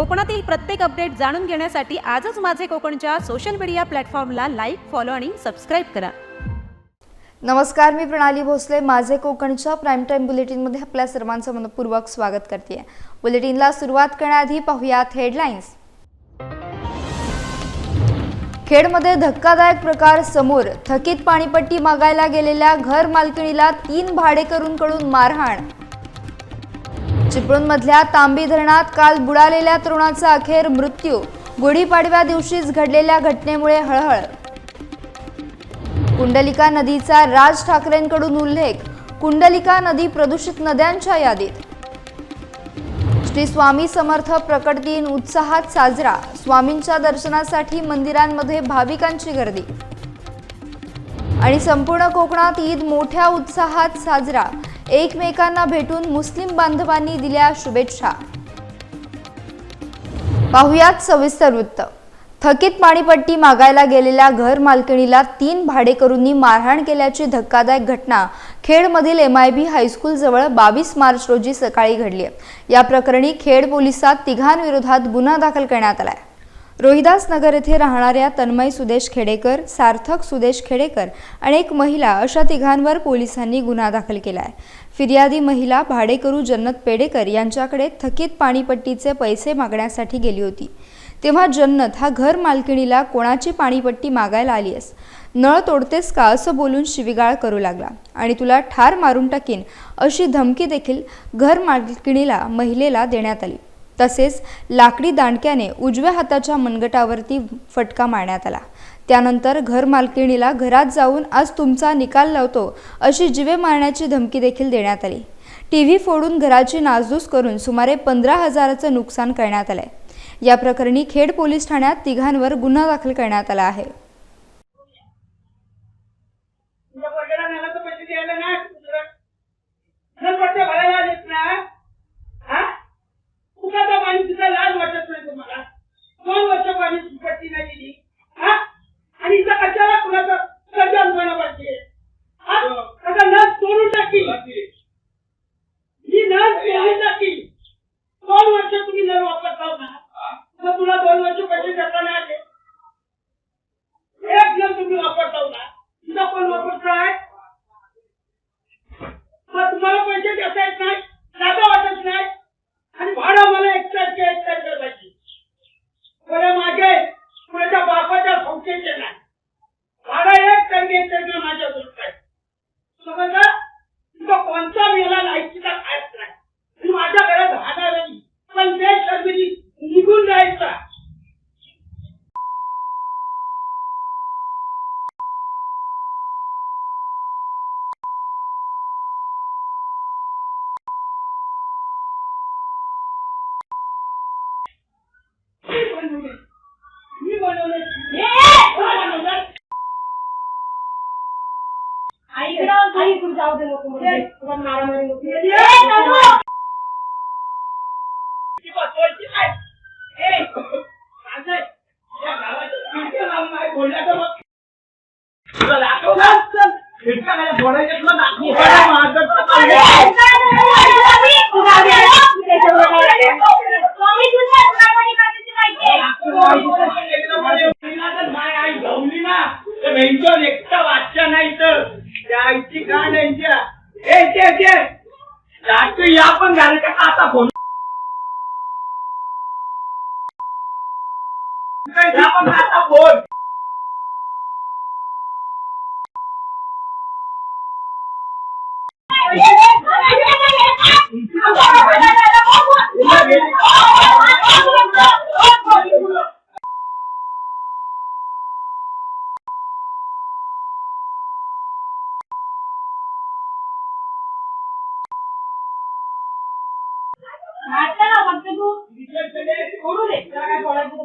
कोकणातील प्रत्येक अपडेट जाणून घेण्यासाठी आजच माझे कोकणच्या सोशल मीडिया प्लॅटफॉर्मला लाईक फॉलो आणि सबस्क्राईब करा. नमस्कार मी प्रणाली भोसले. माझे कोकणच्या प्राईम टाईम बुलेटिनमध्ये आपल्या सर्वांचं मनपूर्वक स्वागत करते. बुलेटिनला सुरुवात करण्याआधी पाहुयात हेडलाईन्स खेडमध्ये धक्कादायक प्रकार समोर थकीत पाणीपट्टी मागायला गेलेल्या घर मालकिणीला तीन भाडेकरूंकडून मारहाण. चिपळूणमधल्या तांबी धरणात काल बुडालेल्या तरुणाचा अखेर मृत्यू. गुढीपाडव्या दिवशीच घडलेल्या घटनेमुळे हळहळ. कुंडलिका नदीचा राज ठाकरेंकडून उल्लेख. कुंडलिका नदी प्रदूषित नद्यांच्या यादीत. श्री स्वामी समर्थ प्रकट दिन उत्साहात साजरा. स्वामींच्या दर्शनासाठी मंदिरांमध्ये भाविकांची गर्दी. आणि संपूर्ण कोकणात ईद मोठ्या उत्साहात साजरा. एकमेकांना भेटून मुस्लिम बांधवांनी दिल्या शुभेच्छा. पाहुयात सविस्तर वृत्त. थकीत पाणीपट्टी मागायला गेलेल्या घर मालकिणीला तीन भाडेकरूंनी मारहाण केल्याची धक्कादायक घटना खेडमधील M I B high school जवळ बावीस मार्च रोजी सकाळी घडली आहे. या प्रकरणी खेड पोलिसात तिघांविरोधात गुन्हा दाखल करण्यात आलाय. रोहिदास नगर येथे राहणाऱ्या तन्मय सुदेश खेडेकर सार्थक सुदेश खेडेकर आणि एक महिला अशा तिघांवर पोलिसांनी गुन्हा दाखल केला आहे फिर्यादी महिला भाडेकरू जन्नत पेडेकर यांच्याकडे थकीत पाणीपट्टीचे पैसे मागण्यासाठी गेली होती. तेव्हा जन्नत हा घर मालकिणीला कोणाची पाणीपट्टी मागायला आली आहेस नळ तोडतेस का असं बोलून शिविगाळ करू लागला. आणि तुला ठार मारून टाकीन अशी धमकी देखील घर मालकिणीला महिलेला देण्यात आली. तसेच लाकडी दांडक्याने उजव्या हाताच्या मनगटावरती फटका मारण्यात आला. त्यानंतर घरमालकिणीला घरात जाऊन आज तुमचा निकाल लावतो अशी जिवे मारण्याची धमकी देखील देण्यात आली. टी व्ही फोडून घराची नासधूस करून सुमारे पंधरा हजाराचं नुकसान करण्यात आलंय. या प्रकरणी खेड पोलीस ठाण्यात तिघांवर गुन्हा दाखल करण्यात आला आहे. पाणी तुझा लाज वाटत नाही तुम्हाला. दोन वर्ष पाणी पट्टी नाही दिली हा? आणि इथं कशाला कुणाचा कर्जा म्हणा पाहिजे? हा? कसा नस तोडून टाकी ही नस तोडून टाकी दोन वर्ष तुम्ही नळ वापरता ना. मग तुला दोन वर्ष पैसे देता नाही आले. एक नळ तुम्ही वापरता ना. तिथं कोण आहे मग तुम्हाला पैसे देता येत नाही जागा वाटत नाही आणि भाडं मला एकट्याचे एकट्याचे करायची कोणा मागे कोणाच्या बापाच्या संख्येचे नाही भाडं एक टक्के एक टक्के माझ्या दोस्त आहे समजलं तुझा कोणता मेला लायकीचा खायच नाही आणि माझ्या घरात राहणार नाही पण ते शर्मिनी निघून जायचा मी बनवले मी बनवले कोण बनवलं? आईकडं आई इकडून जाऊ दे नको म्हणजे तुम्हाला मारामारी नको. ए, नानू! ती बोलण्याचा नाही. ए, सांगते, या गावाच्या खिडक्या लावून नाही बोलल्या तर मग तुला दाखव ना, चल. खिडक्या मला फोडायच्या तुला दाखवू. बरं, माझं तर चाललंय. माय आई गवली ना तर भेंचोर एकटा वाच्या नाही तर त्या आईची गांड यांच्या ए ते ते रात्री या पण झालं का आता फोन या पण आता फोन सोडू दे त्याला काय बोलायचं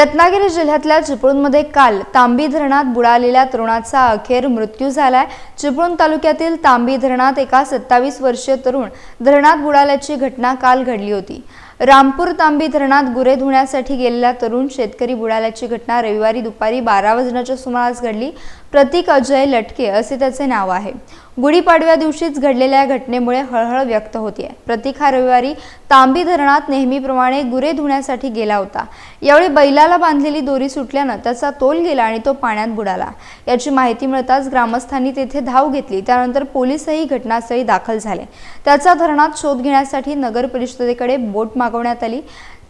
रत्नागिरी जिल्ह्यातल्या चिपळूणमध्ये काल तांबी धरणात बुडालेल्या तरुणाचा अखेर मृत्यू झालाय. चिपळूण तालुक्यातील तांबी धरणात एका सत्तावीस वर्षीय तरुण धरणात बुडाल्याची घटना काल घडली होती. रामपूर तांबी धरणात गुरे धुण्यासाठी गेलेला तरुण शेतकरी बुडाल्याची घटना रविवारी दुपारी बारा वाजण्याच्या सुमारास घडली. प्रतीक अजय लटके असे त्याचे नाव आहे. गुढीपाडव्या दिवशीच घडलेल्या या घटनेमुळे हळहळ व्यक्त होतीये. प्रतीक हा रविवारी तांबी धरणात नेहमीप्रमाणे गुरे धुण्यासाठी गेला होता. यावेळी बैलाला बांधलेली दोरी सुटल्यानं त्याचा तोल गेला आणि तो पाण्यात बुडाला. याची माहिती मिळताच ग्रामस्थांनी तेथे धाव घेतली. त्यानंतर पोलीसही घटनास्थळी दाखल झाले. त्याचा धरणात शोध घेण्यासाठी नगर परिषदेकडे बोट मागवण्यात आली.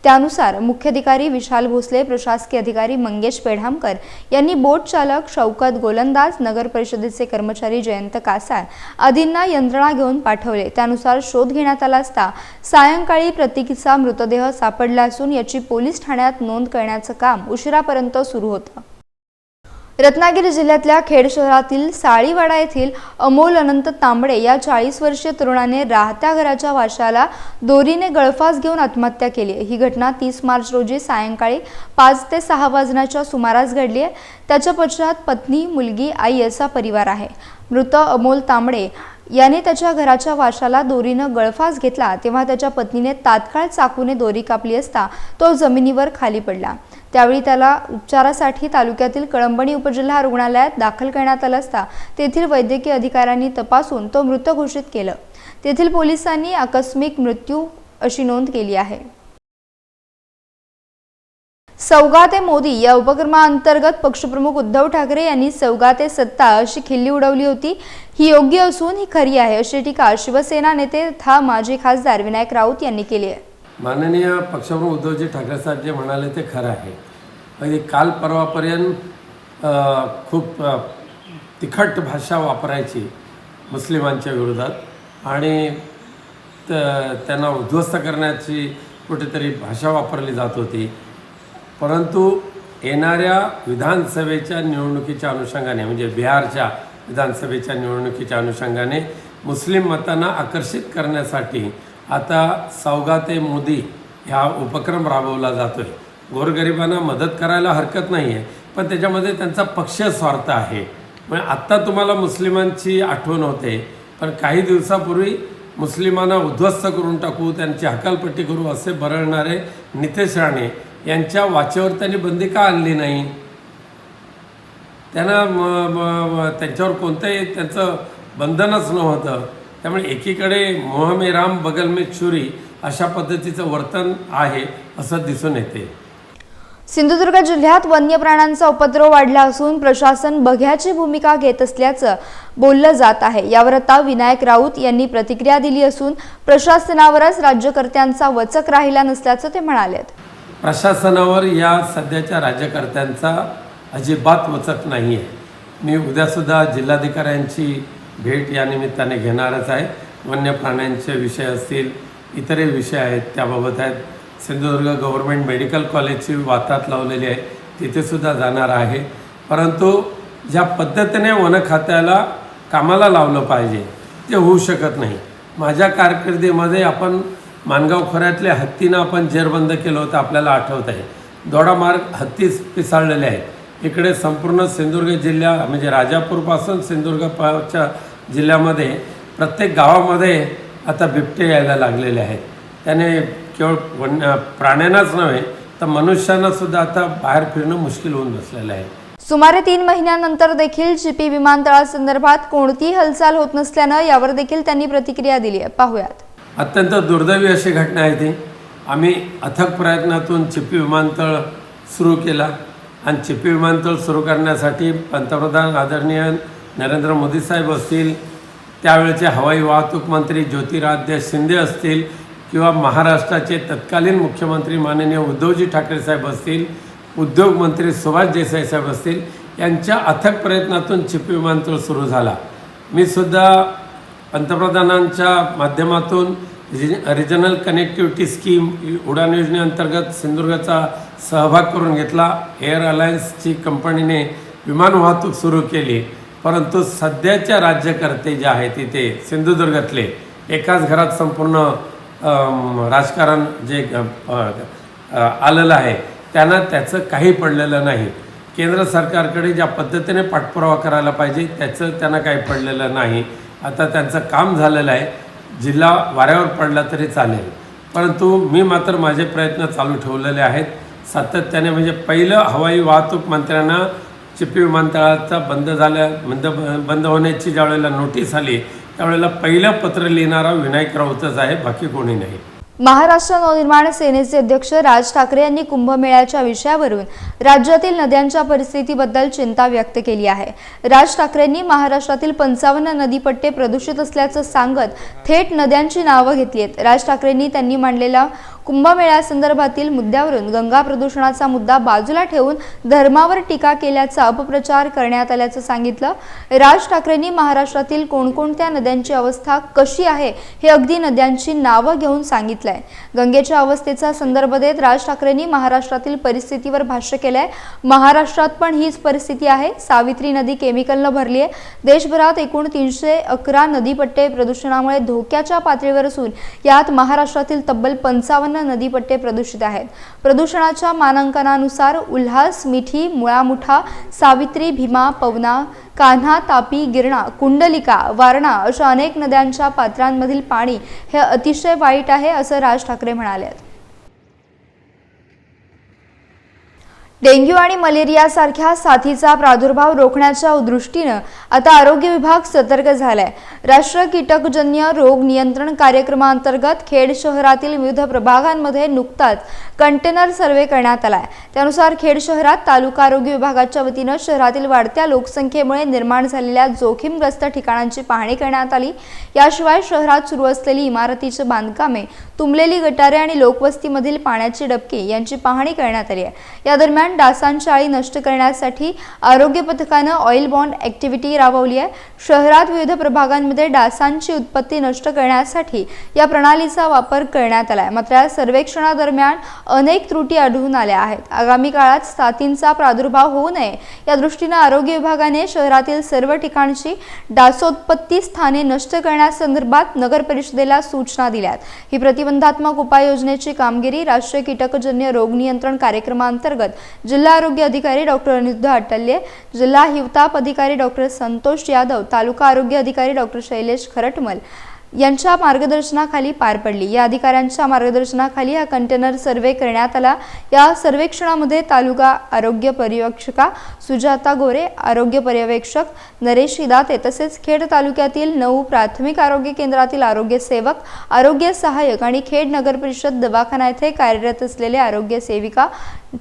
त्यानुसार मुख्याधिकारी विशाल भोसले प्रशासकीय अधिकारी मंगेश पेढामकर यांनी बोट चालक शौकत गोलंदाज नगर परिषदेचे कर्मचारी जयंत कासार आदींना यंत्रणा घेऊन पाठवले. त्यानुसार शोध घेण्यात आला असता सायंकाळी प्रतीकीचा मृतदेह सापडला असून याची पोलीस ठाण्यात नोंद करण्याचं काम उशिरापर्यंत सुरू होतं. रत्नागिरी जिल्ह्यातल्या खेड शहरातील साळीवाडा येथील अमोल अनंत तांबडे या चाळीस वर्षीय तरुणाने राहत्या घराच्या वाशाला दोरीने गळफास घेऊन आत्महत्या केली ही घटना तीस मार्च रोजी सायंकाळी पाच ते सहा वाजण्याच्या सुमारास घडली आहे. त्याच्या पश्चात पत्नी मुलगी आई असा परिवार आहे. मृत अमोल तांबडे याने त्याच्या घराच्या वाशाला दोरीनं गळफास घेतला. तेव्हा त्याच्या पत्नीने तात्काळ चाकूने दोरी कापली असता तो जमिनीवर खाली पडला. त्यावेळी त्याला उपचारासाठी तालुक्यातील कळंबणी उपजिल्हा रुग्णालयात दाखल करण्यात आलं असता तेथील वैद्यकीय अधिकाऱ्यांनी तपासून तो मृत घोषित केलं. तेथील पोलिसांनी आकस्मिक मृत्यू अशी नोंद केली आहे. सौगा ते मोदी या उपक्रमाअंतर्गत पक्षप्रमुख उद्धव ठाकरे यांनी सौगा ते सत्ता अशी खिल्ली उडवली होती. ही योग्य असून ही खरी आहे अशी टीका शिवसेना नेते तथा माजी खासदार विनायक राऊत यांनी केली आहे. माननीय पक्षप्रमुख उद्धवजी ठाकरे साहेब जे म्हणाले ते खरं आहे. म्हणजे काल परवापर्यंत खूप तिखट भाषा वापरायची मुस्लिमांच्या विरोधात आणि त- त्यांना उद्ध्वस्त करण्याची कुठेतरी भाषा वापरली जात होती. परंतु येणाऱ्या विधानसभेच्या निवडणुकीच्या अनुषंगाने म्हणजे बिहारच्या विधानसभेच्या निवडणुकीच्या अनुषंगाने मुस्लिम मतांना आकर्षित करण्यासाठी आता सौगाते मोदी ह्या उपक्रम राबवला जातो आहे गोरगरिबांना मदत करायला हरकत नाही आहे पण त्याच्यामध्ये त्यांचा पक्ष स्वार्थ आहे. म्हणजे आत्ता तुम्हाला मुस्लिमांची आठवण होते पण काही दिवसापूर्वी मुस्लिमांना उद्ध्वस्त करून टाकू त्यांची हकालपट्टी करू असे बरळणारे नितेश राणे यांच्या वाचेवर त्यांनी बंदी का आणली नाही? त्यांना त्यांच्यावर कोणतंही त्यांचं बंधनच नव्हतं. त्यामुळे एकीकडे मोहमे राम बगल में छुरी अशा पद्धतीचं वर्तन आहे असं दिसून येते. सिंधुदुर्ग जिल्ह्यात वन्य प्राण्यांचा उपद्रव वाढला असून प्रशासन बघ्याची भूमिका घेत असल्याचं बोललं जात आहे. यावर आता विनायक राऊत यांनी प्रतिक्रिया दिली असून प्रशासनावरच राज्यकर्त्यांचा वचक राहिला नसल्याचं ते म्हणालेत. प्रशासनावर या सध्याच्या राज्यकर्त्यांचा अजिबात वचक नाही आहे मी उद्यासुद्धा जिल्हाधिकाऱ्यांची भेट या निमित्ताने घेणारच आहे. वन्य प्राण्यांचे विषय असतील इतरही विषय आहेत त्याबाबत आहेत. सिंधुदुर्ग गव्हर्मेंट मेडिकल कॉलेजची वातात लावलेली आहे. तिथेसुद्धा जाणार आहे. परंतु ज्या पद्धतीने वन खात्याला कामाला लावलं पाहिजे ते होऊ शकत नाही. माझ्या कारकिर्दीमध्ये आपण मानगाव खोऱ्यातल्या हत्तीनं आपण जेरबंद केलं होतं आपल्याला आठवत आहे. दोडामार्ग हत्तीच पिसाळलेले आहेत. इकडे संपूर्ण सिंधुदुर्ग जिल्हा म्हणजे राजापूरपासून सिंधुदुर्गच्या जिल्ह्यामध्ये प्रत्येक गावामध्ये आता बिबटे यायला लागलेले आहेत. त्याने केवळ वन प्राण्यांनाच नव्हे तर मनुष्यांना सुद्धा आता बाहेर फिरणं मुश्किल होऊन बसलेलं आहे. सुमारे तीन महिन्यानंतर देखील चिपी विमानतळासंदर्भात कोणतीही हालचाल होत नसल्यानं यावर देखील त्यांनी प्रतिक्रिया दिली. आहे पाहूयात. अत्यंत दुर्दैवी अशी घटना आहे ती. आम्ही अथक प्रयत्नातून चिपी विमानतळ सुरू केला. आणि चिपी विमानतळ सुरू करण्यासाठी पंतप्रधान आदरणीय नरेंद्र मोदी साहेब असतील त्यावेळचे हवाई वाहतूक मंत्री ज्योतिरादित्य शिंदे असतील किंवा महाराष्ट्राचे तत्कालीन मुख्यमंत्री माननीय उद्धवजी ठाकरे साहेब असतील उद्योगमंत्री सुभाष देसाई साहेब असतील यांच्या अथक प्रयत्नातून चिपी विमानतळ सुरू झाला. मी सुद्धा पंतप्रधानांच्या माध्यमातून रिज रिजनल कनेक्टिव्हिटी स्कीम उडान योजनेअंतर्गत सिंधुदुर्गाचा सहभाग करून घेतला. एअर अलायन्सची कंपनीने विमान वाहतूक सुरू केली. परंतु सध्याच्या राज्यकर्ते जे आहेत तिथे सिंधुदुर्गातले एकाच घरात संपूर्ण राजकारण जे आलेलं आहे त्यांना त्याचं काही पडलेलं नाही. केंद्र सरकारकडे ज्या पद्धतीने पाठपुरावा करायला पाहिजे त्याचं त्यांना काही पडलेलं नाही. आता त्यांचं काम झालेलं आहे जिल्हा वाऱ्यावर पडला तरी चालेल. परंतु मी मात्र माझे प्रयत्न चालू ठेवलेले आहेत. सातत्याने म्हणजे पहिलं हवाई वाहतूक मंत्र्यांना चिपी विमानतळाचा बंद झाल्या बंद बंद होण्याची ज्यावेळेला नोटीस आली त्यावेळेला पहिलं पत्र लिहिणारा विनायक राऊतच आहे बाकी कोणी नाही. महाराष्ट्र नवनिर्माण सेनेचे अध्यक्ष राज ठाकरे यांनी कुंभमेळ्याच्या विषयावरून राज्यातील नद्यांच्या परिस्थितीबद्दल चिंता व्यक्त केली आहे. राज ठाकरेंनी महाराष्ट्रातील पंचावन्न नदीपट्टे प्रदूषित असल्याचं सांगत थेट नद्यांची नावं घेतली आहेत राज ठाकरेंनी त्यांनी मांडलेला कुंभमेळ्यासंदर्भातील मुद्द्यावरून गंगा प्रदूषणाचा मुद्दा बाजूला ठेवून धर्मावर टीका केल्याचा अपप्रचार करण्यात आल्याचं सांगितलं. राज ठाकरेंनी महाराष्ट्रातील कोणकोणत्या नद्यांची अवस्था कशी आहे हे अगदी नद्यांची नावं घेऊन सांगितलंय. गंगेच्या अवस्थेचा संदर्भ देत राज ठाकरेंनी महाराष्ट्रातील परिस्थितीवर भाष्य केलंय. महाराष्ट्रात पण हीच परिस्थिती आहे. सावित्री नदी केमिकलनं भरली आहे देशभरात एकूण तीनशे अकरा नदीपट्टे प्रदूषणामुळे धोक्याच्या पातळीवर असून यात महाराष्ट्रातील तब्बल पंचावन्न नदीपट्टे प्रदूषित आहेत. प्रदूषणाच्या मानांकनानुसार उल्हास मिठी मुळामुठा सावित्री भीमा पवना कान्हा तापी गिरणा कुंडलिका वारणा अशा अनेक नद्यांच्या पात्रांमधील पाणी हे अतिशय वाईट आहे असं राज ठाकरे म्हणाले डेंग्यू आणि मलेरियासारख्या साथीचा प्रादुर्भाव रोखण्याच्या दृष्टीनं आता आरोग्य विभाग सतर्क झालाय. राष्ट्रीय कीटकजन्य रोग नियंत्रण कार्यक्रमांतर्गत खेड शहरातील विविध प्रभागांमध्ये नुकताच कंटेनर सर्वे करण्यात आलाय. त्यानुसार खेड शहरात तालुका आरोग्य विभागाच्या वतीनं शहरातील वाढत्या लोकसंख्येमुळे निर्माण झालेल्या जोखीमग्रस्त ठिकाणांची पाहणी करण्यात आली. याशिवाय शहरात सुरू असलेली इमारतीची बांधकामे तुंबलेली गटारे आणि लोकवस्तीमधील पाण्याची डबके यांची पाहणी करण्यात आली आहे. या दरम्यान डासांची आळी नष्ट करण्यासाठी आरोग्य पथकानं ऑइल बॉन्ड ऍक्टिव्हिटी राबवली आहे. शहरात विविध प्रभागांमध्ये डासांची उत्पत्ती नष्ट करण्यासाठी या प्रणालीचा वापर करण्यात आला आहे मात्र या सर्वेक्षणादरम्यान अनेक त्रुटी आढळून आल्या आहेत. आगामी काळात साथींचा प्रादुर्भाव होऊ नये या दृष्टीनं आरोग्य विभागाने शहरातील सर्व ठिकाणची डासोत्पत्ती स्थाने नष्ट करण्यासंदर्भात नगर परिषदेला सूचना दिल्यात. ही प्रतिबंधात्मक उपाययोजनेची कामगिरी राष्ट्रीय कीटकजन्य रोग नियंत्रण कार्यक्रमांतर्गत जिल्हा आरोग्य अधिकारी डॉक्टर अनिरुद्ध अटल्ये जिल्हा हिवताप अधिकारी डॉक्टर संतोष यादव तालुका आरोग्य अधिकारी डॉक्टर शैलेश खरटमल यांच्या मार्गदर्शनाखाली पार पडली. या अधिकाऱ्यांच्या मार्गदर्शनाखाली हा कंटेनर सर्वे करण्यात आला. या सर्वेक्षणामध्ये तालुका आरोग्य पर्यवेक्षका सुजाता गोरे आरोग्य पर्यवेक्षक नरेश हिदाते तसेच खेड तालुक्यातील नऊ प्राथमिक आरोग्य केंद्रातील आरोग्य सेवक आरोग्य सहाय्यक आणि खेड नगर परिषद दवाखाना येथे कार्यरत असलेले आरोग्य सेविका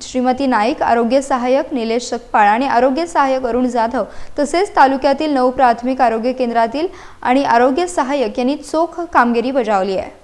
श्रीमती नाईक आरोग्य सहाय्यक निलेश सकपाळ आणि आरोग्य सहाय्यक अरुण जाधव तसेच तालुक्यातील नऊ प्राथमिक आरोग्य केंद्रातील आणि आरोग्य सहाय्यक यांनी चोख कामगिरी बजावली आहे.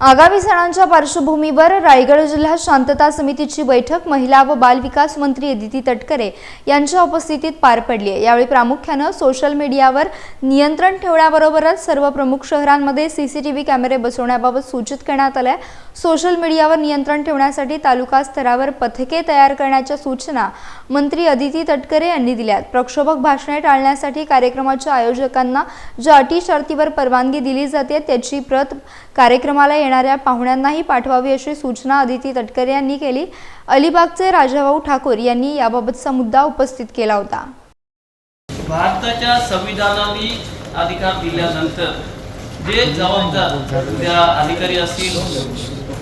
आगामी सणांच्या पार्श्वभूमीवर रायगड जिल्हा शांतता समितीची बैठक महिला व बाल विकास मंत्री अदिती तटकरे यांच्या उपस्थितीत पार पडली आहे. यावेळी प्रामुख्यानं सोशल मीडियावर नियंत्रण ठेवण्याबरोबरच सर्व प्रमुख शहरांमध्ये सीसीटीव्ही कॅमेरे बसवण्याबाबत सूचित करण्यात आल्या. सोशल मीडियावर नियंत्रण ठेवण्यासाठी तालुका स्तरावर पथके तयार करण्याच्या सूचना मंत्री अदिती तटकरे यांनी दिल्यात. प्रक्षोभक भाषणे टाळण्यासाठी कार्यक्रमाच्या आयोजकांना ज्या अटी शर्तीवर परवानगी दिली जाते त्याची प्रत कार्यक्रमाला येणाऱ्या पाहुण्यांनाही पाठवावी अशी सूचना अदिती तटकरे यांनी केली. अलिबागचे राजाभाऊ ठाकूर यांनी याबाबतचा मुद्दा उपस्थित केला होता. भारताच्या संविधानाने अधिकार दिल्यानंतर जे जबाबदार त्या अधिकारी असतील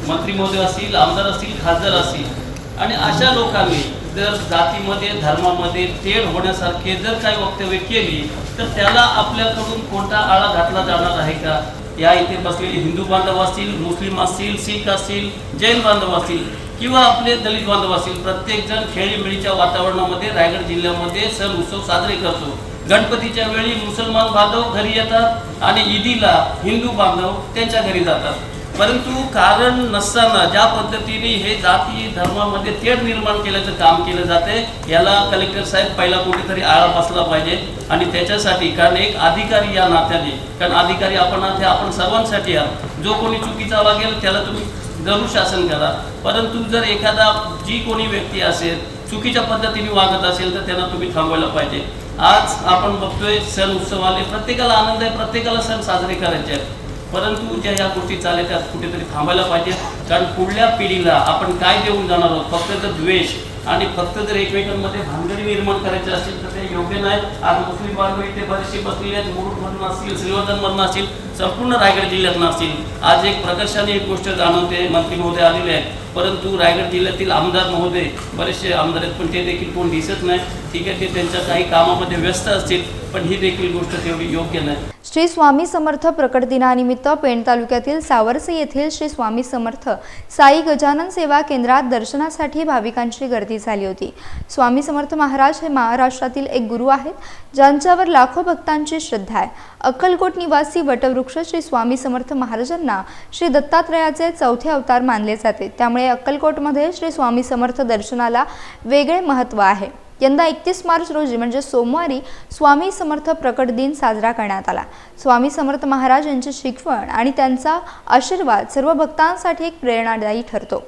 मंत्री महोदय असतील आमदार असतील खासदार असतील आणि अशा लोकांनी जर जातीमध्ये धर्मामध्ये तेढ होण्यासारखे जर काही वक्तव्य केली तर त्याला आपल्याकडून कोणता आळा घातला जाणार आहे का? या इथे बसलेले हिंदू बांधव असतील मुस्लिम असतील शीख असतील जैन बांधव असतील किंवा आपले दलित बांधव असतील प्रत्येकजण खेळीमेळीच्या वातावरणामध्ये रायगड जिल्ह्यामध्ये सण उत्सव साजरे करतो. गणपतीच्या वेळी मुसलमान बांधव घरी येतात आणि ईदीला हिंदू बांधव त्यांच्या घरी जातात. परंतु कारण नसताना ज्या पद्धतीने हे जाती धर्मामध्ये तेढ निर्माण केल्याचं काम केलं जाते याला कलेक्टर साहेब पहिला कुठेतरी आळा बसला पाहिजे. आणि त्याच्यासाठी कारण एक अधिकारी या नात्याने कारण अधिकारी आपण आहात हे आपण सर्वांसाठी आहात. जो कोणी चुकीचा वागेल त्याला तुम्ही जरूर शासन करा. परंतु जर एखादा जी कोणी व्यक्ती असेल चुकीच्या पद्धतीने वागत असेल तर त्यांना तुम्ही थांबवायला पाहिजे. आज आपण बघतोय सण उत्सव आले प्रत्येकाला आनंद आहे प्रत्येकाला सण साजरे करायचे आहेत. परंतु ज्या या गोष्टी चालल्या त्या कुठेतरी थांबायला पाहिजे. कारण पुढल्या पिढीला आपण काय देऊन जाणार आहोत? फक्त जर द्वेष आणि फक्त जर एकमेकांमध्ये भानगडी निर्माण करायचे असतील तर ते योग्य नाही. आज मुस्लिम बांधव इथे बरेचसे बसलेले आहेत. मुरुडमधून असतील श्रीवर्धनमधून असतील संपूर्ण रायगड जिल्ह्यातून असतील. आज एक प्रकर्षाने एक गोष्ट जाणवते मंत्री महोदय आलेले आहेत. परंतु रायगड जिल्ह्यातील आमदार महोदय बरेचसे आमदार आहेत पण ते देखील कोण दिसत नाही. ठीक आहे ते त्यांच्या काही कामामध्ये व्यस्त असतील पण ही देखील गोष्ट तेवढी योग्य नाही. श्री स्वामी समर्थ प्रकट दिनानिमित्त पेण तालुक्यातील सावरसे येथील श्री स्वामी समर्थ साई गजानन सेवा केंद्रात दर्शनासाठी भाविकांची गर्दी झाली होती. स्वामी समर्थ महाराज हे महाराष्ट्रातील एक गुरु आहेत ज्यांच्यावर लाखो भक्तांची श्रद्धा आहे. अक्कलकोट निवासी वटवृक्ष श्री स्वामी समर्थ महाराजांना श्री दत्तात्रयाचे चौथे अवतार मानले जाते. त्यामुळे अक्कलकोटमध्ये श्री स्वामी समर्थ दर्शनाला वेगळे महत्त्व आहे. यंदा एकतीस मार्च रोजी म्हणजे सोमवारी स्वामी समर्थ प्रकट दिन साजरा करण्यात आला. स्वामी समर्थ महाराज यांची शिकवण आणि त्यांचा आशीर्वाद सर्व भक्तांसाठी एक प्रेरणादायी ठरतो.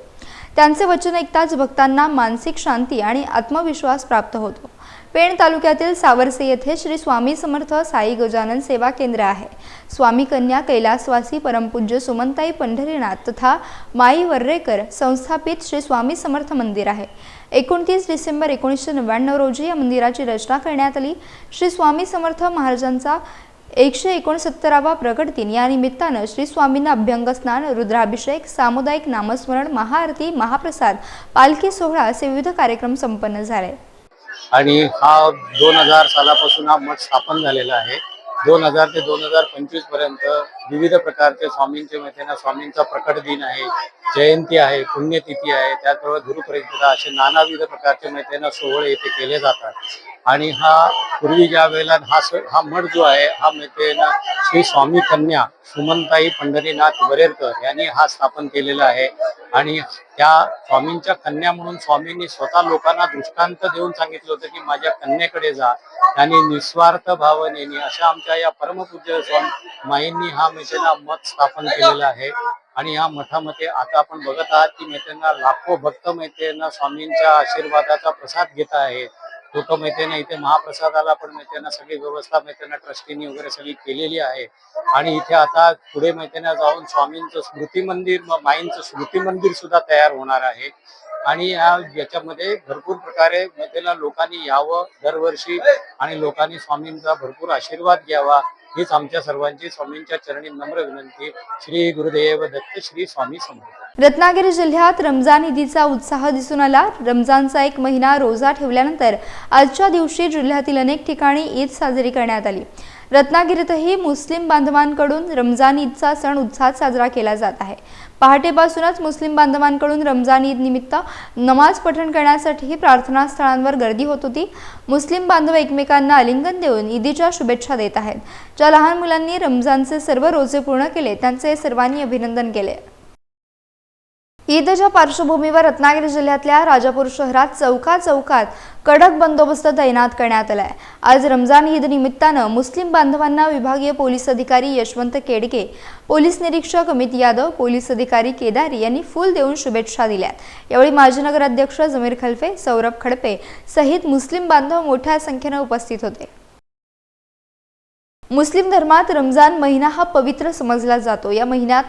त्यांचे वचन ऐकताच भक्तांना मानसिक शांती आणि आत्मविश्वास प्राप्त होतो. पेण तालुक्यातील सावरसे येथे श्री स्वामी समर्थ साई गजानन सेवा केंद्र आहे. स्वामी कन्या कैलासवासी परमपूज्य सुमंताई पंढरीनाथ तथा माई वर्रेकर संस्थापित श्री स्वामी समर्थ मंदिर आहे. एकोणतीस डिसेंबर एकोणीसशे नव्याण्णव रोजी या मंदिराची रचना करण्यात आली. श्री स्वामी समर्थ महाराजांचा एकशे एकोणसत्तरावा प्रगट दिन. या निमित्तानं श्री स्वामींना अभ्यंग स्नान रुद्राभिषेक सामुदायिक नामस्मरण महाआरती महाप्रसाद पालखी सोहळा असे विविध कार्यक्रम संपन्न झाले. आणि हा दोन हजार सालापासून हा मठ स्थापन झालेला आहे. दोन हजार ते दोन हजार पंचवीसपर्यंत विविध प्रकारचे स्वामींचे मैत्रिणी स्वामींचा प्रकट दिन आहे जयंती आहे पुण्यतिथी आहे. त्याचबरोबर गुरुपरिषदा असे नानाविध प्रकारचे मैत्रिणी सोहळे येथे केले जातात. आणि हा पूर्वी ज्या वेळेला हा हा मठ जो आहे हा मैत्रिणी श्री स्वामी कन्या सुमनताई पंढरीनाथ वरेरकर यांनी हा स्थापन केलेला आहे. आणि त्या स्वामींच्या कन्या म्हणून स्वामींनी स्वतः लोकांना दृष्टांत देऊन सांगितलं होतं की माझ्या कन्येकडे जा. त्यांनी निस्वार्थ भावनेने अशा आमच्या या परमपूज्य स्वामी माईंनी हा मैत्रिणा मठ स्थापन केलेला आहे. आणि या मठामध्ये आता आपण बघत आहात की मैत्रिणा लाखो भक्त मैत्रिणा स्वामींच्या आशीर्वादाचा प्रसाद घेत आहेत. कुटुंब मैत्रिणा इथे महाप्रसादाला पण मैत्रिणा सगळी व्यवस्था मैत्रिणा ट्रस्टीनी वगैरे सगळी केलेली आहे. आणि इथे आता पुढे मैत्रिणा जाऊन स्वामींचं स्मृती मंदिर माईंचं स्मृती मंदिर सुद्धा तयार होणार आहे. आणि या याच्यामध्ये भरपूर प्रकारे मैत्रिणा लोकांनी यावं दरवर्षी आणि लोकांनी स्वामींचा भरपूर आशीर्वाद घ्यावा. हीच आमच्या सर्वांची स्वामींच्या चरणी नम्र विनंती. श्री गुरुदेव दत्त श्री स्वामी समर्थ. रत्नागिरी जिल्ह्यात रमजान ईदीचा उत्साह दिसून आला. रमजानचा एक महिना रोजा ठेवल्यानंतर आजच्या दिवशी जिल्ह्यातील अनेक ठिकाणी ईद साजरी करण्यात आली. रत्नागिरीतही मुस्लिम बांधवांकडून रमजान ईदचा सण उत्साहात साजरा केला जात आहे. पहाटेपासूनच मुस्लिम बांधवांकडून रमजान ईद निमित्त नमाज पठण करण्यासाठीही प्रार्थनास्थळांवर गर्दी होत होती. मुस्लिम बांधव एकमेकांना आलिंगन देऊन ईदीच्या शुभेच्छा देत आहेत. ज्या लहान मुलांनी रमजानचे सर्व रोजे पूर्ण केले त्यांचे सर्वांनी अभिनंदन केले. ईदच्या पार्श्वभूमीवर रत्नागिरी जिल्ह्यातल्या राजापूर शहरात चौका चौकात कडक बंदोबस्त तैनात करण्यात आलाय. आज रमजान ईद निमित्तानं मुस्लिम बांधवांना विभागीय पोलीस अधिकारी यशवंत केडके पोलीस निरीक्षक अमित यादव पोलीस अधिकारी केदारी यांनी फूल देऊन शुभेच्छा दिल्या यावेळी माजी नगराध्यक्ष जमीर खलफे सौरभ खडपे सहित मुस्लिम बांधव मोठ्या संख्येनं उपस्थित होते. मुस्लिम धर्मात रमजान महिना हा पवित्र समजला जातो. या महिन्यात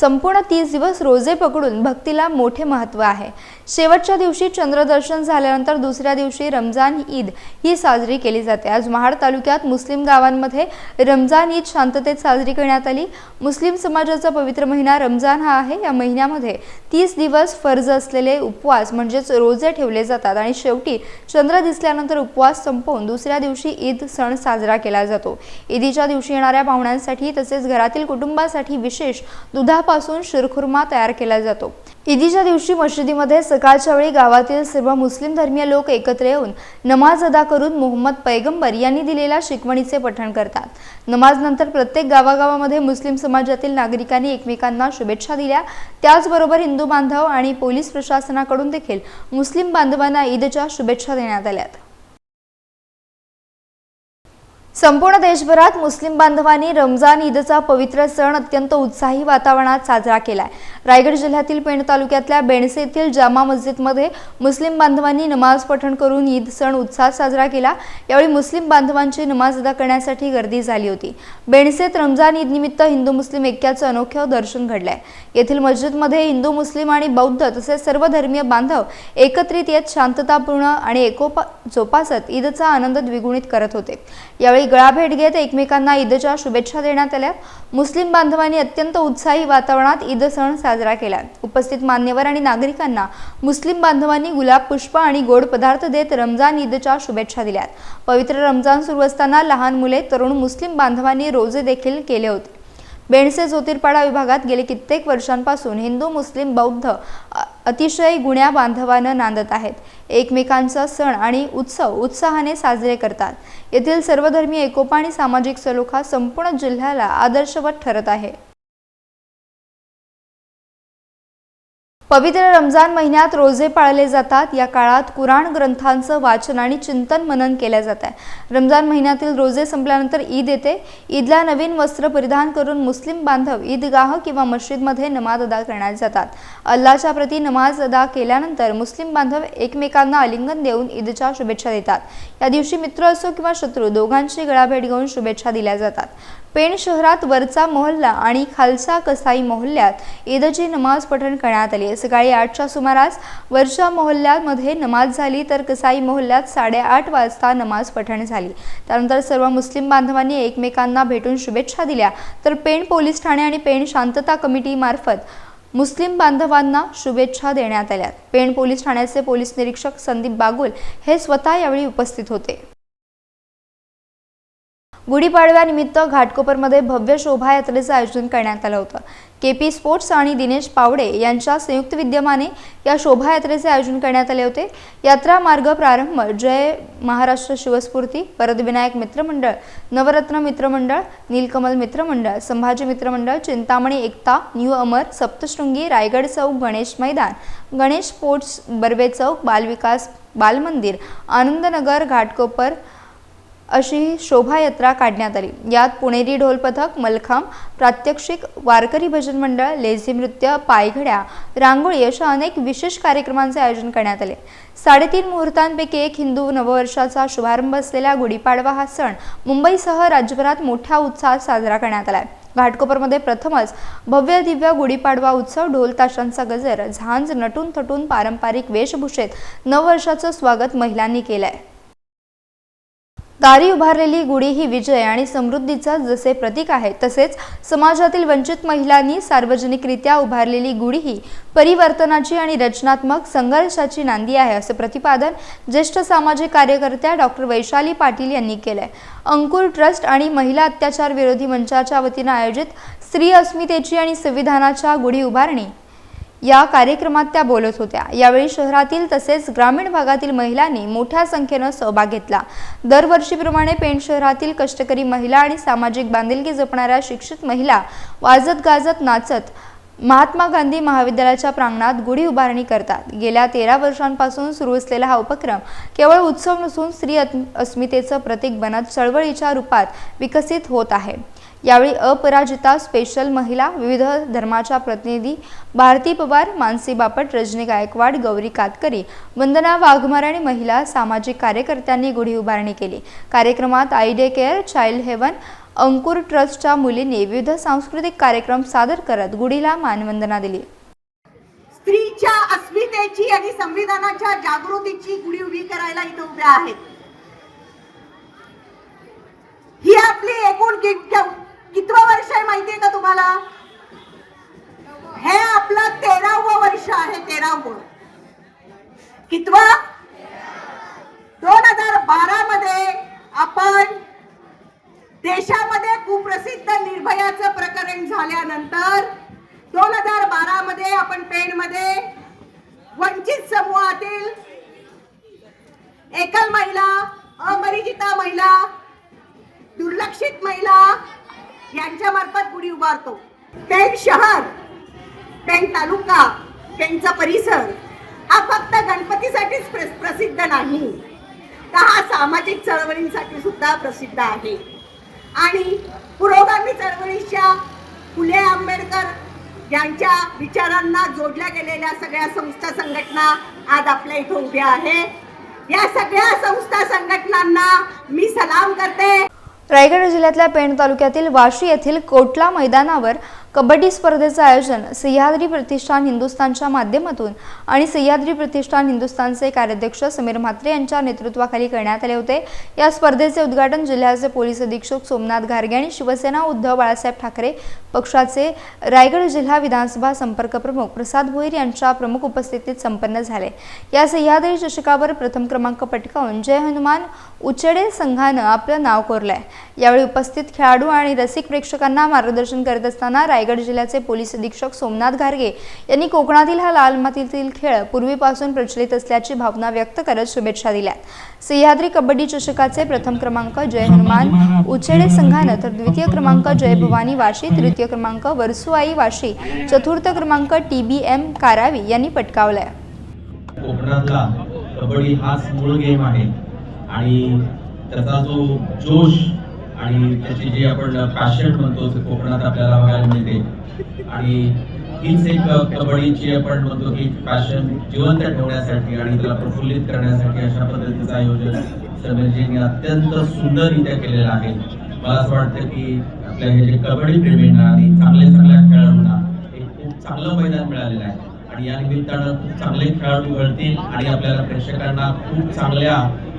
संपूर्ण तीस दिवस रोजे पकडून भक्तीला मोठे महत्त्व आहे. शेवटच्या दिवशी चंद्रदर्शन झाल्यानंतर दुसऱ्या दिवशी रमजान ईद ही साजरी केली जाते. आज महाड तालुक्यात मुस्लिम गावांमध्ये रमजान ईद शांततेत साजरी करण्यात आली. मुस्लिम समाजाचा पवित्र महिना रमजान हा आहे. या महिन्यामध्ये तीस दिवस फर्ज असलेले उपवास म्हणजेच रोजे ठेवले जातात आणि शेवटी चंद्र दिसल्यानंतर उपवास संपवून दुसऱ्या दिवशी ईद सण साजरा केला जातो. ईदीच्या दिवशी येणाऱ्या पाहुण्यांसाठी तसेच घरातील कुटुंबासाठी विशेष दुधापासून शिरखुर्मा तयार केला जातो. ईदीच्या दिवशी मशिदीमध्ये सकाळच्या वेळी गावातील सर्व मुस्लिम धर्मीय लोक एकत्र येऊन नमाज अदा करून मोहम्मद पैगंबर यांनी दिलेल्या शिकवणीचे पठण करतात. नमाज नंतर प्रत्येक गावागावामध्ये मुस्लिम समाजातील नागरिकांनी एकमेकांना शुभेच्छा दिल्या. त्याचबरोबर हिंदू बांधव आणि पोलीस प्रशासनाकडून देखील मुस्लिम बांधवांना ईदच्या शुभेच्छा देण्यात आल्यात. संपूर्ण देशभरात मुस्लिम बांधवांनी रमजान ईदचा पवित्र सण अत्यंत उत्साही वातावरणात साजरा केलाय. रायगड जिल्ह्यातील पेण तालुक्यातल्या बेणसे येथील जामा मस्जिदमध्ये मुस्लिम बांधवांनी नमाज पठण करून ईद सण उत्साहात साजरा केला. यावेळी मुस्लिम बांधवांची नमाज अदा करण्यासाठी गर्दी झाली होती. बेणसेत रमजान ईद निमित्त हिंदू मुस्लिम ऐक्याचं अनोखं दर्शन घडलंय. येथील मस्जिदमध्ये हिंदू मुस्लिम आणि बौद्ध तसेच सर्व धर्मीय बांधव एकत्रित येत शांततापूर्ण आणि एकोपा जोपासत ईदचा आनंद द्विगुणित करत होते. यावेळी गळाभेट घेत एकमेकांना ईदच्या शुभेच्छा देण्यात आल्या. मुस्लिम बांधवांनी अत्यंत उत्साही वातावरणात ईद सण साजरा साजरा केला. उपस्थित मान्यवर आणि नागरिकांना मुस्लिम बांधवांनी गुलाब पुष्प आणि गोड पदार्थ देत रमजान ईदच्या शुभेच्छा दिल्यात. पवित्र रमजान सुरू असताना लहान मुले तरुण मुस्लिम बांधवांनी रोजे देखील केले होते. बेणसे ज्योतिर्पाडा विभागात गेले कित्येक वर्षांपासून हिंदू मुस्लिम बौद्ध अतिशय गुण्या बांधवानं नांदत आहेत. एकमेकांचा सण आणि उत्सव उत्साहाने साजरे करतात. येथील सर्वधर्मीय एकोपा आणि सामाजिक सलोखा संपूर्ण जिल्ह्याला आदर्शवत ठरत आहे. पवित्र रमजान महिन्यात रोजे पाळले जातात. या काळात कुराण ग्रंथांचं वाचन आणि चिंतन मनन केलं जात आहे. रमजान महिन्यातील रोजे संपल्यानंतर ईद येते. ईदला नवीन वस्त्र परिधान करून मुस्लिम बांधव ईदगाह किंवा मस्जिदमध्ये नमाज अदा करण्यात जातात. अल्लाच्या प्रती नमाज अदा केल्यानंतर मुस्लिम बांधव एकमेकांना आलिंगन देऊन ईदच्या शुभेच्छा देतात. या दिवशी मित्र असो किंवा शत्रू दोघांची गळाभेट घेऊन शुभेच्छा दिल्या जातात. पेण शहरात वरचा मोहल्ला आणि खालसा कसाई मोहल्ल्यात ईदची नमाज पठण करण्यात आली. सकाळी आठच्या सुमारास वरच्या मोहल्ल्यामध्ये नमाज झाली तर कसाई मोहल्ल्यात साडेआठ वाजता नमाज पठण झाली. त्यानंतर सर्व मुस्लिम बांधवांनी एकमेकांना भेटून शुभेच्छा दिल्या. तर पेण पोलीस ठाणे आणि पेण शांतता कमिटीमार्फत मुस्लिम बांधवांना शुभेच्छा देण्यात आल्या. पेण पोलीस ठाण्याचे पोलीस निरीक्षक संदीप बागुल हे स्वतः यावेळी उपस्थित होते. गुढीपाडव्यानिमित्त घाटकोपरमध्ये भव्य शोभायात्रेचं आयोजन करण्यात आलं होतं. के पी स्पोर्ट्स आणि दिनेश पावडे यांच्या संयुक्त विद्यमाने या शोभायात्रेचे आयोजन करण्यात आले होते. यात्रा मार्ग प्रारंभ जय महाराष्ट्र शिवस्फूर्ती परदविनायक मित्रमंडळ नवरत्न मित्रमंडळ नीलकमल मित्रमंडळ संभाजी मित्रमंडळ चिंतामणी एकता न्यू अमर सप्तशृंगी रायगड चौक गणेश मैदान गणेश स्पोर्ट्स बर्वे चौक बालविकास बालमंदिर आनंदनगर घाटकोपर अशी ही शोभायात्रा काढण्यात आली. यात पुणेरी ढोल पथक मलखांब प्रात्यक्षिक वारकरी भजन मंडळ लेझी नृत्य पायघड्या रांगोळी अशा अनेक विशेष कार्यक्रमांचे आयोजन करण्यात आले. साडेतीन मुहूर्तांपैकी एक हिंदू नववर्षाचा शुभारंभ असलेला गुढीपाडवा हा सण मुंबईसह राज्यभरात मोठ्या उत्साहात साजरा करण्यात आला घाटकोपरमध्ये प्रथमच भव्य दिव्य गुढीपाडवा उत्सव ढोल ताशांचा गजर झांज नटून थटून पारंपरिक वेशभूषेत नववर्षाचं स्वागत महिलांनी केलं आहे दारी उभारलेली गुढी ही विजय आणि समृद्धीचा जसे प्रतीक आहे तसेच समाजातील वंचित महिलांनी सार्वजनिकरित्या उभारलेली गुढी ही परिवर्तनाची आणि रचनात्मक संघर्षाची नांदी आहे असं प्रतिपादन ज्येष्ठ सामाजिक कार्यकर्त्या डॉक्टर वैशाली पाटील यांनी केलंय. अंकुर ट्रस्ट आणि महिला अत्याचार विरोधी मंचाच्या वतीनं आयोजित स्त्री अस्मितेची आणि संविधानाच्या गुढी उभारणी या कार्यक्रमात त्या बोलत होत्या. यावेळी शहरातील तसेच ग्रामीण भागातील महिलांनी मोठ्या संख्येनं सहभाग घेतला. दरवर्षीप्रमाणे पेण शहरातील कष्टकरी महिला आणि सामाजिक बांधिलकी जपणाऱ्या शिक्षित महिला वाजत गाजत नाचत महात्मा गांधी महाविद्यालयाच्या प्रांगणात गुढी उभारणी करतात. गेल्या तेरा वर्षांपासून सुरू असलेला हा उपक्रम केवळ उत्सव नसून स्त्री अस्मितेचं प्रतीक बनत चळवळीच्या रूपात विकसित होत आहे. यावेळी अपराजिता स्पेशल महिला विविध धर्माच्या प्रतिनिधी भारती पवार मानसी बापट रजनी गायकवाड गौरी कातकरी वंदना वाघमार आणि महिला सामाजिक कार्यकर्त्यांनी गुढी उभारणी केली. कार्यक्रमात I day care child haven Ankur ट्रस्टच्या मुलींनी विविध सांस्कृतिक कार्यक्रम सादर करत गुढीला मानवंदना दिली. स्त्रीच्या अस्मितेची आणि संविधानाच्या जागृतीची गुढी उभी करायला इथं उभ्या आहेत. ही आपली एकूण कितवं वर्ष आहे माहितीये का तुम्हाला? हे आपलं तेरावं वर्ष आहे तेरावं. कितवं? दोन हजार बारा मध्ये आपण देशामध्ये कुप्रसिद्ध निर्भयाचं प्रकरण झाल्यानंतर दोन हजार बारा मध्ये आपण पेणमध्ये वंचित समूहातील एकल महिला अमरिजिता महिला दुर्लक्षित महिला यांच्या मार्फत गुढी उभारतो. पेण शहर पेण तालुका पेणचा परिसर हा फक्त गणपतीसाठीच प्र- प्रसिद्ध नाही. तर हा सामाजिक चळवळींसाठी सुद्धा प्रसिद्ध आहे. आणि पुरोगामी चळवळीच्या फुले आंबेडकर यांच्या विचारांना जोडल्या गेलेल्या सगळ्या संस्था संघटना आज आपल्या इथं उभ्या आहे. या सगळ्या संस्था संघटनांना मी सलाम करते. रायगड जिल्ह्यातल्या पेण तालुक्यातील वाशी येथील कोटला मैदानावर कबड्डी स्पर्धेचं आयोजन सह्याद्री प्रतिष्ठान हिंदुस्थानच्या माध्यमातून आणि सह्याद्री प्रतिष्ठान हिंदुस्थानचे कार्याध्यक्ष समीर म्हात्रे यांच्या नेतृत्वाखाली करण्यात आले होते. या स्पर्धेचे उद्घाटन जिल्ह्याचे पोलीस अधीक्षक सोमनाथ घारगे आणि शिवसेना उद्धव बाळासाहेब ठाकरे पक्षाचे रायगड जिल्हा विधानसभा संपर्क प्रमुख प्रसाद भोईर यांच्या प्रमुख उपस्थितीत संपन्न झाले. या सह्याद्री चषकावर प्रथम क्रमांक पटकावून जय हनुमान उचेडे संघानं आपलं नाव कोरलंय. यावेळी उपस्थित खेळाडू आणि रसिक प्रेक्षकांना मार्गदर्शन करत असताना रायगड जिल्ह्याचे पोलीस अधीक्षक सोमनाथ घारगे यांनी कोकणातील हा लाल मातीतील खेळ पूर्वीपासून प्रचलित असल्याची भावना व्यक्त करत शुभेच्छा दिल्या सह्याद्री कबड्डी चषकाचे प्रथम क्रमांक जय हनुमान उचेडे संघानं तर द्वितीय क्रमांक जय भवानी वाशी तृतीय क्रमांक वरसुआई वाशी चतुर्थ क्रमांक टी बी एम कारावी यांनी पटकावलाय. कोकणातला कबड्डी हाच मूळ गेम आहे. आणि त्याचा जो जोश आणि त्याची जी आपण पॅशन म्हणतो ते कोकणात आपल्याला बघायला मिळते. आणि हीच एक कबड्डीची आपण म्हणतो की पॅशन जिवंत ठेवण्यासाठी आणि त्याला प्रफुल्लित करण्यासाठी अशा पद्धतीचं आयोजन समीरजींनी अत्यंत सुंदररित्या केलेलं आहे. मला असं वाटतं की आपल्या हे जे कबड्डी प्रेमींना आणि चांगल्या चांगल्या खेळाडूंना एक खूप चांगलं मैदान मिळालेलं आहे. आणि या निमित्तानं खूप चांगले खेळाडू घडतील आणि आपल्याला प्रेक्षकांना खूप चांगल्या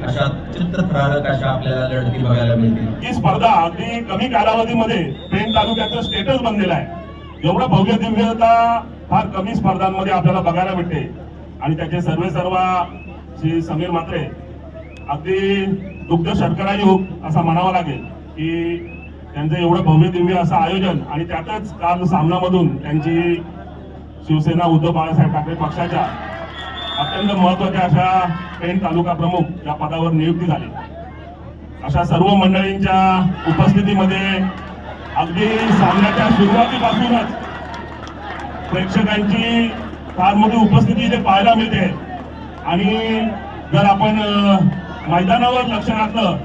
अशा चित्रथरारक अशा आपल्याला लढती बघायला मिळतील. ही स्पर्धा अगदी कमी कालावधीमध्ये पेण तालुक्याचं स्टेटस बनलेला आहे. एवढं भव्य दिव्यता फार कमी स्पर्धांमध्ये आपल्याला बघायला मिळते. आणि त्याचे सर्वे सर्व श्री समीर मात्रे अगदी दुग्ध शर्करा युग हो, असं म्हणावं लागेल की त्यांचं एवढं भव्य दिव्य असं आयोजन आणि त्यातच काल सामनामधून त्यांची शिवसेना उद्धव बाळासाहेब ठाकरे पक्षाच्या अत्यंत महत्त्वाच्या अशा पेण तालुका प्रमुख या पदावर नियुक्ती झाली. अशा सर्व मंडळींच्या उपस्थितीमध्ये अगदी सामन्याच्या सुरुवातीपासूनच प्रेक्षकांची फार मोठी उपस्थिती इथे पाहायला मिळते. आणि जर आपण मैदानावर लक्ष घातलं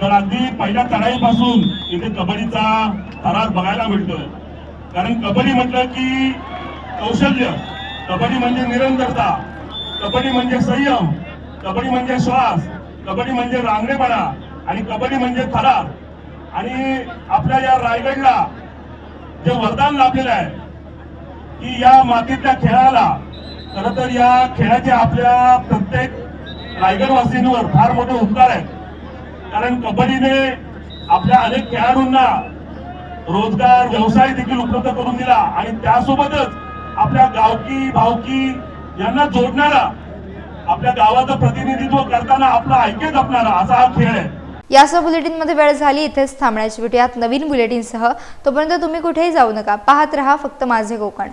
तर अगदी पहिल्या चढाईपासून इथे कबड्डीचा थरार बघायला मिळतोय. कारण कबड्डी म्हटलं की कौशल्य कबड्डी म्हणजे निरंतरता कबड्डी म्हणजे संयम कबड्डी म्हणजे श्वास कबड्डी म्हणजे रांगडेपणा आणि कबड्डी म्हणजे थरार. आणि आपल्या या रायगडला जे वरदान लाभलेलं आहे की या मातीतल्या खेळाला खरं तर या खेळाचे आपल्या प्रत्येक रायगडवासींवर फार मोठे उपकार आहेत. कारण कबड्डीने आपल्या अनेक खेळाडूंना रोजगार व्यवसाय देखील उपलब्ध करून दिला आणि त्यासोबतच आपल्या गावकी भावकी यांना जोडणारा आपल्या गावाचं प्रतिनिधित्व करताना आपला ऐक्य जपणारा असा हा खेळ आहे. यासह बुलेटिनमध्ये वेळ झाली इथेच थांबण्याची भेटूयात नवीन बुलेटिनसह तोपर्यंत तुम्ही कुठेही जाऊ नका पाहत रहा फक्त माझे कोकण